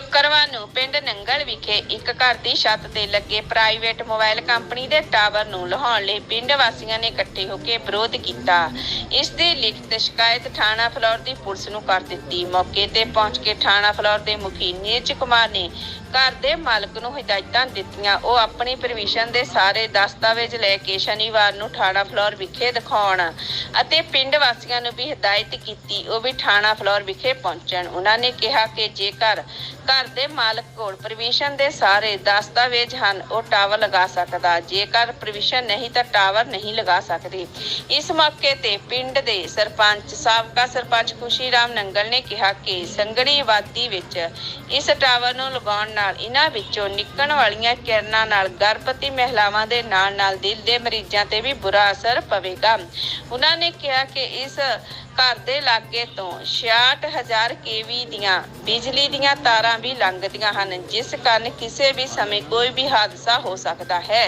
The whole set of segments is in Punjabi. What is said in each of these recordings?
ਸ਼ੁੱਕਰਵਾਰ ਨੂੰ ਪਿੰਡ ਨੰਗਲ ਵਿਖੇ ਇੱਕ ਘਰ ਦੀ ਛੱਤ ਤੇ ਲੱਗੇ ਪ੍ਰਾਈਵੇਟ ਮੋਬਾਈਲ ਕੰਪਨੀ ਦੇ ਟਾਵਰ ਨੂੰ ਲਹਾਉਣ ਲਈ ਪਿੰਡ ਵਾਸੀਆਂ ਨੇ ਇਕੱਠੇ ਹੋ ਕੇ ਵਿਰੋਧ ਕੀਤਾ। ਇਸ ਦੀ ਲਿਖਤ ਸ਼ਿਕਾਇਤ ਥਾਣਾ ਫਲੌਰ ਦੀ ਪੁਲਿਸ ਨੂੰ ਕਰ ਦਿੱਤੀ। ਮੌਕੇ ਤੇ ਪਹੁੰਚ ਕੇ ਥਾਣਾ ਫਲੌਰ ਦੇ ਮੁਖੀ ਨੀਰਜ ਕੁਮਾਰ ਨੇ ਘਰ ਦੇ ਮਾਲਕ ਨੂੰ ਹਦਾਇਤਾਂ ਦਿੱਤੀਆਂ। ਉਹ ਆਪਣੀ ਪਰਮਿਸ਼ਨ ਦੇ ਸਾਰੇ ਦਸਤਾਵੇਜ਼ ਲੈ ਕੇ ਸ਼ਨੀਵਾਰ ਨੂੰ ਥਾਣਾ ਫਲੌਰ ਵਿਖੇ ਦਿਖਾਉਣ ਅਤੇ ਪਿੰਡ ਵਾਸੀਆਂ ਨੂੰ ਵੀ ਹਦਾਇਤ ਕੀਤੀ। ਉਹ ਵੀ ਥਾਣਾ ਫਲੌਰ ਵਿਖੇ ਪਹੁੰਚਣ। ਉਹਨਾਂ ਨੇ ਕਿਹਾ ਕਿ ਜੇਕਰ ਘਰ ਦੇ ਮਾਲਕ ਕੋਲ ਪਰਮਿਸ਼ਨ ਦੇ ਸਾਰੇ ਦਸਤਾਵੇਜ਼ ਹਨ, ਉਹ ਟਾਵਰ ਲਗਾ ਸਕਦਾ। ਜੇਕਰ ਪਰਮਿਸ਼ਨ ਨਹੀਂ ਤਾਂ ਟਾਵਰ ਨਹੀਂ ਲਗਾ ਸਕਦੇ। ਇਸ ਮੌਕੇ ਤੇ ਪਿੰਡ ਦੇ ਸਰਪੰਚ, ਸਾਬਕਾ ਸਰਪੰਚ ਖੁਸ਼ੀ ਰਾਮ ਨੰਗਲ ਨੇ ਕਿਹਾ ਕਿ ਸੰਗੜੀ ਆਬਾਦੀ ਵਿੱਚ ਇਸ ਟਾਵਰ ਨੂੰ ਲਗਾਉਣ ਨਾਲ ਇਹਨਾਂ ਵਿੱਚੋਂ ਨਿਕਲਣ ਵਾਲੀਆਂ ਕਿਰਨਾਂ ਨਾਲ ਗਰਭਵਤੀ ਮਹਿਲਾਵਾਂ ਦੇ ਨਾਲ ਨਾਲ ਦਿਲ ਦੇ ਮਰੀਜ਼ਾਂ ਤੇ ਵੀ ਬੁਰਾ ਅਸਰ ਪਵੇਗਾ। ਉਹਨਾਂ ਨੇ ਕਿਹਾ ਕਿ ਇਸ ਘਰ ਦੇ ਲਾਗੇ ਤੋਂ 66000 ਕੇਵੀ ਦੀਆਂ ਬਿਜਲੀ ਦੀਆਂ ਤਾਰਾਂ ਵੀ ਲੰਘਦੀਆਂ ਹਨ, ਜਿਸ ਕਾਰਨ ਕਿਸੇ ਵੀ ਸਮੇਂ ਕੋਈ ਵੀ ਹਾਦਸਾ ਹੋ ਸਕਦਾ ਹੈ।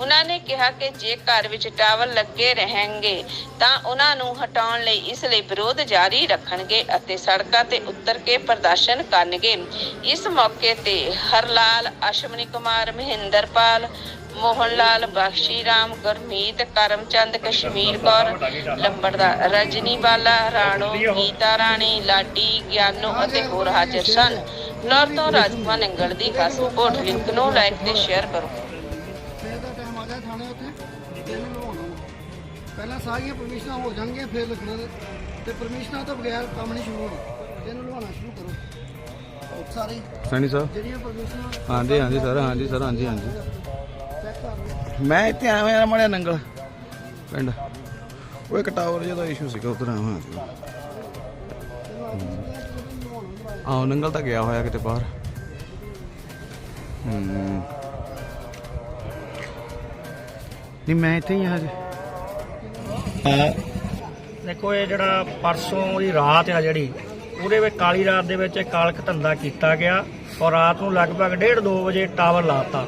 ਉਹਨਾਂ ਨੇ ਕਿਹਾ ਕਿ ਜੇ ਘਰ ਵਿੱਚ ਟਾਵਰ ਲੱਗੇ ਰਹਿਣਗੇ, ਤਾਂ ਉਹਨਾਂ ਨੂੰ ਹਟਾਉਣ ਲਈ ਇਸ ਲਈ ਵਿਰੋਧ ਜਾਰੀ ਰੱਖਣਗੇ ਅਤੇ ਸੜਕਾਂ ਤੇ ਉਤਰ ਕੇ ਪ੍ਰਦਰਸ਼ਨ ਕਰਨਗੇ। ਇਸ ਮੌਕੇ ਤੇ ਹਰਲਾਲ, ਅਸ਼ਵਨੀ ਕੁਮਾਰ, ਮਹਿੰਦਰਪਾਲ ਮੋਹਨ ਲਾਲ ਬਖਸ਼ੀ ਰਾਮ ਗੁਰਮੀਤ ਕਰਮਚੰਦ ਕਸ਼ਮੀਰ ਕੌਰ ਲੰਬੜਦਾਰ ਰਜਨੀ ਬਾਲਾ ਰਾਣੋ ਗੀਤਾ ਰਾਣੀ ਲਾਡੀ ਗਿਆਨੋ ਅਤੇ ਹੋਰ ਹਾਜ਼ਰ ਸਨ। ਫਲੋਰ ਤੋਂ ਰਾਜਕੁਮਾਰ ਨੰਗਲ ਦੀ ਖਾਸ ਰਿਪੋਰਟ ਲਿੰਕ ਨੂੰ ਲਾਈਕ ਤੇ ਸ਼ੇਅਰ ਕਰੋ। ਪਹਿਲਾਂ ਸਾਰੀਆਂ ਪਰਮਿਸ਼ਨਾਂ ਹੋ ਜਾਣਗੀਆਂ ਫਿਰ ਲਿਖਣਾ ਤੇ ਪਰਮਿਸ਼ਨਾਂ ਤੋਂ ਬਗੈਰ ਕੰਮ ਨਹੀਂ ਸ਼ੁਰੂ ਹੋਣਾ। ਇਹਨੂੰ ਲਵਾਉਣਾ ਸ਼ੁਰੂ ਕਰੋ। ਸਾਰੇ ਸੈਣੀ ਸਾਹਿਬ ਜਿਹੜੀਆਂ ਪਰਮਿਸ਼ਨਾਂ ਹਾਂਜੀ ਹਾਂਜੀ ਸਰ ਹਾਂਜੀ ਸਰ ਹਾਂਜੀ ਹਾਂਜੀ। ਮੈਂ ਇੱਥੇ ਆਇਆ ਹੋਇਆ ਮੜਿਆ ਨੰਗਲ। ਪਿੰਡ। ਉਹ ਇੱਕ ਟਾਵਰ ਜਿਹਦਾ ਇਸ਼ੂ ਸੀਗਾ ਉਧਰ ਆਇਆ ਹੋਇਆ ਆਹ ਨੰਗਲ ਤਾਂ ਗਿਆ ਹੋਇਆ ਕਿਤੇ ਬਾਹਰ। ਹੂੰ। ਨਹੀਂ ਮੈਂ ਇੱਥੇ ਹੀ ਹਾਂ ਹਜੇ। ਦੇਖੋ ਇਹ ਜਿਹੜਾ ਪਰਸੋਂ ਦੀ ਰਾਤ ਆ ਜਿਹੜੀ ਉਹਦੇ ਵਿੱਚ ਕਾਲੀ ਰਾਤ ਦੇ ਵਿੱਚ ਇਹ ਕਾਲਕ ਧੰਦਾ ਕੀਤਾ ਗਿਆ ਔਰ ਰਾਤ ਨੂੰ ਲਗਭਗ 1:30 2 ਵਜੇ ਟਾਵਰ ਲਾਤਾ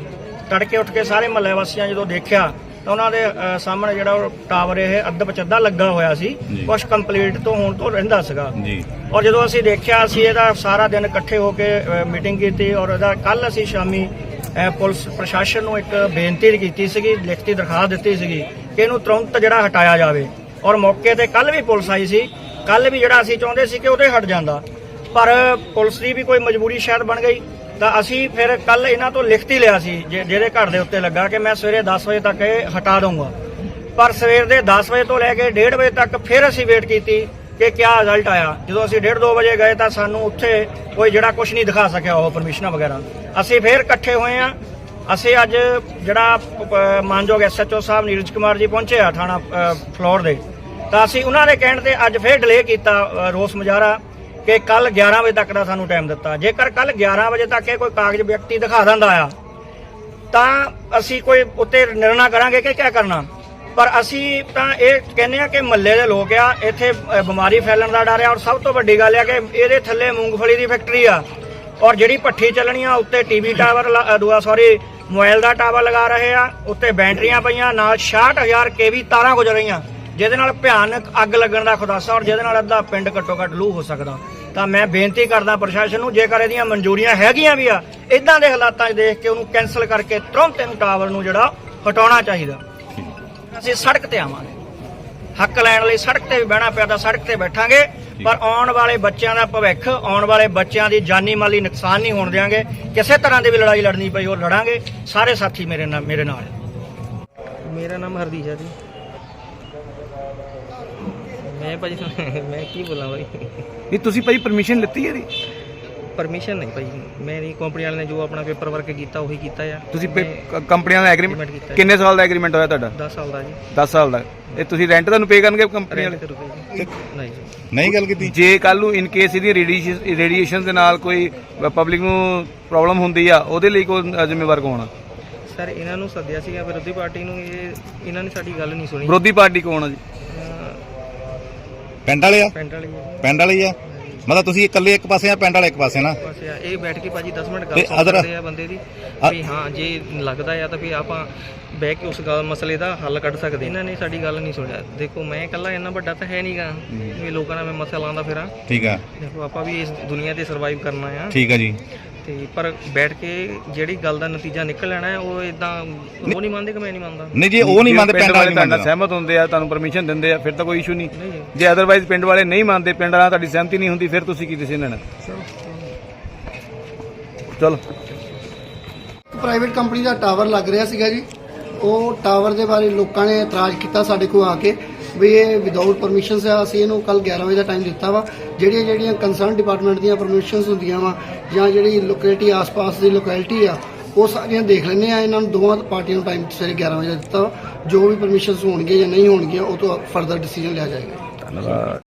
ਤੜਕੇ ਉੱਠ ਕੇ ਸਾਰੇ ਮਹੱਲੇ ਵਾਸੀਆਂ ਜਦੋਂ ਦੇਖਿਆ ਤਾਂ ਉਹਨਾਂ ਦੇ ਅ, ਸਾਹਮਣੇ ਜਿਹੜਾ ਉਹ ਟਾਵਰ ਇਹ ਅੱਧ ਪਚੱਦਾ ਲੱਗਾ ਹੋਇਆ ਸੀ ਕੁਝ ਕੰਪਲੀਟ ਤੋਂ ਹੋਣ ਤੋਂ ਰਹਿੰਦਾ ਸੀਗਾ। ਜੀ। ਔਰ ਜਦੋਂ ਅਸੀਂ ਦੇਖਿਆ ਅਸੀਂ ਇਹਦਾ ਸਾਰਾ ਦਿਨ ਇਕੱਠੇ ਹੋ ਕੇ ਮੀਟਿੰਗ ਕੀਤੀ ਔਰ ਇਹਦਾ ਕੱਲ ਅਸੀਂ ਸ਼ਾਮੀ ਅ, ਪੁਲਿਸ ਪ੍ਰਸ਼ਾਸਨ ਨੂੰ ਇੱਕ ਬੇਨਤੀ ਕੀਤੀ ਸੀਗੀ ਲਿਖਤੀ ਦਰਖਾਸਤ ਦਿੱਤੀ ਸੀਗੀ ਕਿ ਇਹਨੂੰ ਤੁਰੰਤ ਜਿਹੜਾ ਹਟਾਇਆ ਜਾਵੇ। ਔਰ ਮੌਕੇ ਤੇ ਕੱਲ ਵੀ ਪੁਲਿਸ ਆਈ ਸੀ। ਕੱਲ ਵੀ ਜਿਹੜਾ ਅਸੀਂ ਚਾਹੁੰਦੇ ਸੀ ਕਿ ਉਹਦੇ ਹਟ ਜਾਂਦਾ। ਪਰ ਪੁਲਿਸ ਦੀ ਵੀ ਕੋਈ ਮਜਬੂਰੀ ਸ਼ਾਇਦ ਬਣ ਗਈ। ਤਾਂ ਅਸੀਂ ਫਿਰ ਕੱਲ ਇਹਨਾਂ ਤੋਂ ਲਿਖਤੀ ਲਿਆ ਸੀ ਜਿ- ਜਿਹਦੇ ਘਰ ਦੇ ਉੱਤੇ ਲੱਗਾ ਕਿ ਮੈਂ ਸਵੇਰੇ 10 ਵਜੇ ਤੱਕ ਇਹ ਹਟਾ ਦਊਂਗਾ। ਪਰ ਸਵੇਰ ਦੇ 10 ਵਜੇ ਤੋਂ ਲੈ ਕੇ 1:30 ਵਜੇ ਤੱਕ ਫਿਰ ਅਸੀਂ ਵੇਟ ਕੀਤੀ ਕਿ ਕਿਆ ਰਿਜ਼ਲਟ ਆਇਆ। ਜਦੋਂ ਅਸੀਂ 1:30 2 ਵਜੇ ਗਏ ਤਾਂ ਸਾਨੂੰ ਉੱਥੇ ਕੋਈ ਜਿਹੜਾ ਕੁਝ ਨਹੀਂ ਦਿਖਾ ਸਕਿਆ ਉਹ ਪਰਮਿਸ਼ਨਾਂ ਵਗੈਰਾ। ਅਸੀਂ ਫਿਰ ਇਕੱਠੇ ਹੋਏ ਆ ਅਸੀਂ ਅੱਜ ਜਿਹੜਾ ਅ, ਮਾਨਯੋਗ ਐਸਐਚਓ ਸਾਹਿਬ ਨੀਰਜ ਕੁਮਾਰ ਜੀ ਪਹੁੰਚੇ ਆ ਥਾਣਾ ਫਲੋਰ ਦੇ। ਤਾਂ ਅਸੀਂ ਉਹਨਾਂ ਦੇ ਕਹਿਣ ਤੇ ਅੱਜ ਫਿਰ ਡਿਲੇ ਕੀਤਾ ਰੋਸ ਮੁਜ਼ਾਹਰਾ। ਕਿ ਕੱਲ 11 ਵਜੇ ਤੱਕ ਦਾ ਸਾਨੂੰ ਟਾਈਮ ਦਿੱਤਾ। ਜੇਕਰ ਕੱਲ 11 ਵਜੇ ਤੱਕ ਇਹ ਕੋਈ ਕਾਗਜ਼ ਵਿਅਕਤੀ ਦਿਖਾ ਦਿੰਦਾ ਆ, ਤਾਂ ਅਸੀਂ ਕੋਈ ਉੱਤੇ ਨਿਰਣਾ ਕਰਾਂਗੇ ਕਿ ਕੀ ਕਰਨਾ। ਪਰ ਅਸੀਂ ਤਾਂ ਇਹ ਕਹਿੰਦੇ ਆ ਕਿ ਮਹੱਲੇ ਦੇ ਲੋਕ ਆ, ਇੱਥੇ ਬਿਮਾਰੀ ਫੈਲਣ ਦਾ ਡਰ ਆ, ਔਰ ਸਭ ਤੋਂ ਵੱਡੀ ਗੱਲ ਆ ਕਿ ਇਹਦੇ ਥੱਲੇ ਮੂੰਗਫਲੀ ਦੀ ਫੈਕਟਰੀ ਆ। ਔਰ ਜਿਹੜੀ ਭੱਠੀ ਚੱਲਣੀ ਆ, ਉੱਤੇ ਟੀਵੀ ਟਾਵਰ ਲਾ- ਦੂਆ ਸੌਰੀ ਮੋਬਾਈਲ ਦਾ ਟਾਵਰ ਲਗਾ ਰਹੇ ਆ, ਉੱਤੇ ਬੈਟਰੀਆਂ ਪਈਆਂ, ਨਾਲ 66000 ਕੇਵੀ ਤਾਰਾਂ ਗੁਜ਼ਰ ਰਹੀਆਂ। ਜਿਹਦੇ ਨਾਲ ਭਿਆਨਕ ਅੱਗ ਲੱਗਣ ਦਾ ਖੁਦਾਸਾ ਔਰ ਜਿਹਦੇ ਨਾਲ ਅੱਧਾ ਪਿੰਡ ਘੱਟੋ ਘੱਟ ਲੂ ਹੋ ਸਕਦਾ। ਤਾਂ ਮੈਂ ਬੇਨਤੀ ਕਰਦਾ ਪ੍ਰਸ਼ਾਸਨ ਨੂੰ, ਜੇਕਰ ਇਹਦੀਆਂ ਮਨਜ਼ੂਰੀਆਂ ਹੈਗੀਆਂ ਵੀ ਆ ਇਦਾਂ ਦੇ ਹਾਲਾਤਾਂ 'ਚ ਦੇਖ ਕੇ ਉਹਨੂੰ ਕੈਨਸਲ ਕਰਕੇ ਤੁਰੰਤ ਇਹਨੂੰ ਟਾਵਰ ਨੂੰ ਜਿਹੜਾ ਹਟਾਉਣਾ ਚਾਹੀਦਾ। ਅਸੀਂ ਸੜਕ ਤੇ ਆਵਾਂਗੇ। ਹੱਕ ਲੈਣ ਲਈ ਸੜਕ ਤੇ ਵੀ ਬਹਿਣਾ ਪਿਆ ਤਾਂ ਸੜਕ ਤੇ ਬੈਠਾਂਗੇ, ਪਰ ਆਉਣ ਵਾਲੇ ਬੱਚਿਆਂ ਦਾ ਭਵਿੱਖ, ਆਉਣ ਵਾਲੇ ਬੱਚਿਆਂ ਦੀ ਜਾਨੀ ਮਾਲੀ ਨੁਕਸਾਨ ਨਹੀਂ ਹੋਣ ਦਿਆਂਗੇ। ਕਿਸੇ ਤਰ੍ਹਾਂ ਦੀ ਵੀ ਲੜਾਈ ਲੜਨੀ ਪਈ, ਉਹ ਲੜਾਂਗੇ। ਸਾਰੇ ਸਾਥੀ ਮੇਰੇ ਨਾਲ ਮੇਰੇ ਨਾਲ। ਮੇਰਾ ਨਾਮ ਹਰਦੀਸ਼ ਹੈ ਜੀ। ਮੈਂ ਭਾਜੀ ਮੈਂ ਕੀ ਬੋਲਾਂ ਭਾਈ ਨਹੀਂ ਤੁਸੀਂ ਭਾਈ ਪਰਮਿਸ਼ਨ ਲਿੱਤੀ ਹੈ ਇਹਦੀ? ਪਰਮਿਸ਼ਨ ਨਹੀਂ ਭਾਈ ਮੇਰੀ ਕੰਪਨੀ ਵਾਲੇ ਨੇ ਜੋ ਆਪਣਾ ਪੇਪਰ ਵਰਕ ਕੀਤਾ ਉਹੀ ਕੀਤਾ ਆ। ਤੁਸੀਂ ਮੈਂ ਕੰਪਨੀਆਂ ਦਾ agreement ਐਗਰੀਮੈਂਟ ਕੀਤਾ ਹੈ। ਕਿੰਨੇ ਸਾਲ ਦਾ ਐਗਰੀਮੈਂਟ ਹੋਇਆ ਤੁਹਾਡਾ? 10 ਸਾਲ ਦਾ ਜੀ। 10 ਸਾਲ ਦਾ। ਇਹ ਤੁਸੀਂ ਰੈਂਟ ਤੁਹਾਨੂੰ ਪੇ ਕਰਨਗੇ ਕੰਪਨੀ ਰੈਂਟ ਵਾਲੇ? ਤੇ ਰੁਪਏ ਜੀ ਨਹੀਂ ਜੀ। ਨਹੀਂ ਗੱਲ ਕੀਤੀ। ਜੇ ਕੱਲ ਨੂੰ ਇਨ ਕੇਸ ਇਹਦੀ ਰੇਡੀਏਸ਼ਨ ਦੇ ਨਾਲ ਕੋਈ ਪਬਲਿਕ ਨੂੰ ਪ੍ਰੋਬਲਮ ਹੁੰਦੀ ਆ ਉਹਦੇ ਲਈ ਕੋਈ ਜ਼ਿੰਮੇਵਾਰ ਕੌਣ ਆ? ਸਰ ਇਹਨਾਂ ਨੂੰ ਸੱਦਿਆ ਸੀਗਾ ਵਿਰੋਧੀ ਪਾਰਟੀ ਨੂੰ ਇਹ ਇਹਨਾਂ ਨੇ ਸਾਡੀ ਗੱਲ ਨਹੀਂ ਸੁਣੀ। ਵਿਰੋਧੀ ਪਾਰਟੀ ਕੌਣ ਆ ਜੀ? ਪਿੰਡ ਵਾਲੇ ਆ? ਪਿੰਡ ਵਾਲੀ ਹੈ ਪਿੰਡ ਵਾਲੇ ਆ? ਮਤਲਬ ਤੁਸੀਂ ਇਕੱਲੇ ਇੱਕ ਪਾਸੇ ਆ ਪਿੰਡ ਵਾਲੇ ਇੱਕ ਪਾਸੇ ਨਾ? ਬਸ ਯਾਰ, ਇਹ ਬੈਠ ਕੇ ਭਾਜੀ 10 ਮਿੰਟ ਗੱਲ ਤੇ ਸਕਦੇ ਆ ਬੰਦੇ ਦੀ। ਵੀ ਹਾਂ ਜੇ ਲੱਗਦਾ ਆ ਤਾਂ ਵੀ ਆਪਾਂ ਬਹਿ ਕੇ ਉਸ ਗੱਲ ਮਸਲੇ ਦਾ ਹੱਲ ਕੱਢ ਸਕਦੇ ਇਹਨਾਂ ਨੇ ਸਾਡੀ ਗੱਲ ਨਹੀਂ ਸੁਣਿਆ। ਦੇਖੋ ਮੈਂ ਇਕੱਲਾ ਇੰਨਾ ਵੱਡਾ ਤਾਂ ਹੈ ਨਹੀਂਗਾ ਵੀ ਲੋਕਾਂ ਨਾਲ ਮੈਂ ਮਸਲਾ ਲਾਉਂਦਾ ਫਿਰਾਂ। ਠੀਕ ਆ। ਦੇਖੋ ਆਪਾਂ ਵੀ ਇਸ ਦੁਨੀਆ ਤੇ ਸਰਵਾਈਵ ਕਰਨਾ ਆ। ਠੀਕ ਆ ਜੀ। ਤੇ ਪਰ ਬੈਠ ਕੇ ਜਿਹੜੀ ਗੱਲ ਦਾ ਨਤੀਜਾ ਨਿਕਲ ਲੈਣਾ ਹੈ ਉਹ ਇਦਾਂ ਉਹ ਨਹੀਂ ਮੰਨਦੇ ਕਿ ਮੈਂ ਨਹੀਂ ਮੰਨਦਾ। ਨਹੀਂ ਜੀ ਉਹ ਨਹੀਂ ਮੰਨਦੇ ਪਿੰਡ ਵਾਲੇ ਨਹੀਂ ਤੁਹਾਡੇ ਨਾਲ ਮੰਨਦੇ ਸਹਿਮਤ ਹੁੰਦੇ ਆ ਤੁਹਾਨੂੰ ਪਰਮਿਸ਼ਨ ਦਿੰਦੇ ਆ ਫਿਰ ਤਾਂ ਕੋਈ ਇਸ਼ੂ ਨਹੀਂ। ਨਹੀਂ ਜੀ। ਅਦਰਵਾਈਜ਼ ਪਿੰਡ ਵਾਲੇ ਨਹੀਂ ਮੰਨਦੇ ਪਿੰਡ ਨਾਲ ਤੁਹਾਡੀ ਸਹਿਮਤੀ ਨਹੀਂ ਹੁੰਦੀ ਫਿਰ ਤੁਸੀਂ ਕੀ ਡਿਸੀਜਨ ਲੈਣਾ? ਚਲੋ। ਪ੍ਰਾਈਵੇਟ ਕੰਪਨੀ ਦਾ ਟਾਵਰ ਲੱਗ ਰਿਹਾ ਸੀਗਾ ਜੀ। ਉਹ ਟਾਵਰ ਦੇ ਬਾਰੇ ਲੋਕਾਂ ਨੇ ਇਤਰਾਜ਼ ਕੀਤਾ ਸਾਡੇ ਕੋਲ ਆ ਕੇ। ਵੀ ਇਹ ਵਿਦਆਊਟ ਪਰਮਿਸ਼ਨ ਆ, ਅਸੀਂ ਇਹਨੂੰ ਕੱਲ 11 ਵਜੇ ਦਾ ਟਾਈਮ ਦਿੱਤਾ ਵਾ। ਜਿਹੜੀਆਂ ਜਿਹੜੀਆਂ ਕੰਸਰਨ ਡਿਪਾਰਟਮੈਂਟ ਦੀਆਂ ਪਰਮਿਸ਼ਨਸ ਹੁੰਦੀਆਂ ਵਾ, ਜਾਂ ਜਿਹੜੀ ਲੋਕੈਲਿਟੀ ਆਸ-ਪਾਸ ਦੀ ਲੋਕੈਲਿਟੀ ਆ, ਉਹ ਸਾਰੀਆਂ ਦੇਖ ਲੈਂਦੇ ਆ। ਇਹਨਾਂ ਨੂੰ ਦੋਵਾਂ ਪਾਰਟੀਆਂ ਨੂੰ ਟਾਈਮ ਸਵੇਰੇ 11 ਵਜੇ ਦਾ ਦਿੱਤਾ ਵਾ। ਜੋ ਵੀ ਪਰਮਿਸ਼ਨਸ ਹੋਣਗੇ ਜਾਂ ਨਹੀਂ ਹੋਣਗੀਆਂ, ਉਹ ਤੋਂ ਫਰਦਰ ਡਿਸੀਜਨ ਲਿਆ ਜਾਏਗਾ। ਧੰਨਵਾਦ।